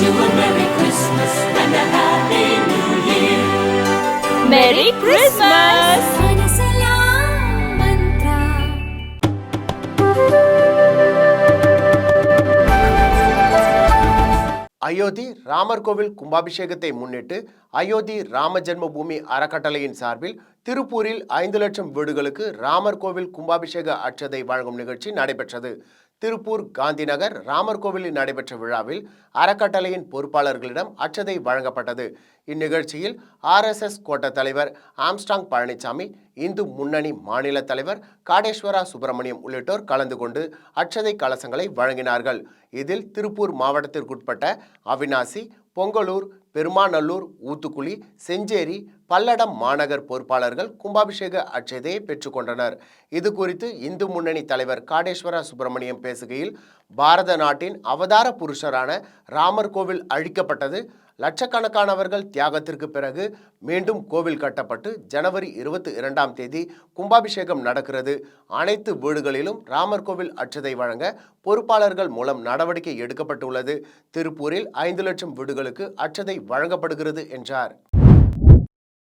you a Merry Christmas and a Happy New Year. Merry Christmas! Ayodhya Ramar கோவில் கும்பாபிஷேகத்தை முன்னிட்டு அயோத்தி ராம ஜென்மபூமி அறக்கட்டளையின் சார்பில் திருப்பூரில் ஐந்து லட்சம் வீடுகளுக்கு ராமர் கோவில் கும்பாபிஷேக அட்சதை வழங்கும் நிகழ்ச்சி நடைபெற்றது திருப்பூர் காந்திநகர் ராமர் கோவிலில் நடைபெற்ற விழாவில் அறக்கட்டளையின் பொறுப்பாளர்களிடம் அச்சதை வழங்கப்பட்டது. இந்நிகழ்ச்சியில் ஆர்எஸ்எஸ் கோட்ட தலைவர் ஆம்ஸ்டாங் பழனிசாமி இந்து முன்னணி மாநில தலைவர் காடேஸ்வரா சுப்பிரமணியம் உள்ளிட்டோர் கலந்து கொண்டு அட்சதை கலசங்களை வழங்கினார்கள். இதில் திருப்பூர் மாவட்டத்திற்குட்பட்ட அவினாசி பொங்கலூர் பெருமாநல்லூர் ஊத்துக்குளி செஞ்சேரி பல்லடம் மாநகர் பொறுப்பாளர்கள் கும்பாபிஷேக அட்சதையை பெற்றுக்கொண்டனர் இது குறித்து இந்து முன்னணி தலைவர் காடேஸ்வரா சுப்பிரமணியம் பேசுகையில் பாரத நாட்டின் அவதார புருஷரான ராமர் கோவில் அழிக்கப்பட்டது. லட்சக்கணக்கானவர்கள் தியாகத்திற்கு பிறகு மீண்டும் கோவில் கட்டப்பட்டு ஜனவரி இருபத்தி இரண்டாம் தேதி கும்பாபிஷேகம் நடக்கிறது. அனைத்து வீடுகளிலும் ராமர் கோவில் அச்சதை வழங்க பொறுப்பாளர்கள் மூலம் நடவடிக்கை எடுக்கப்பட்டுள்ளது. திருப்பூரில் ஐந்து லட்சம் வீடுகளுக்கு அச்சதை வழங்கப்படுகிறது என்றார்.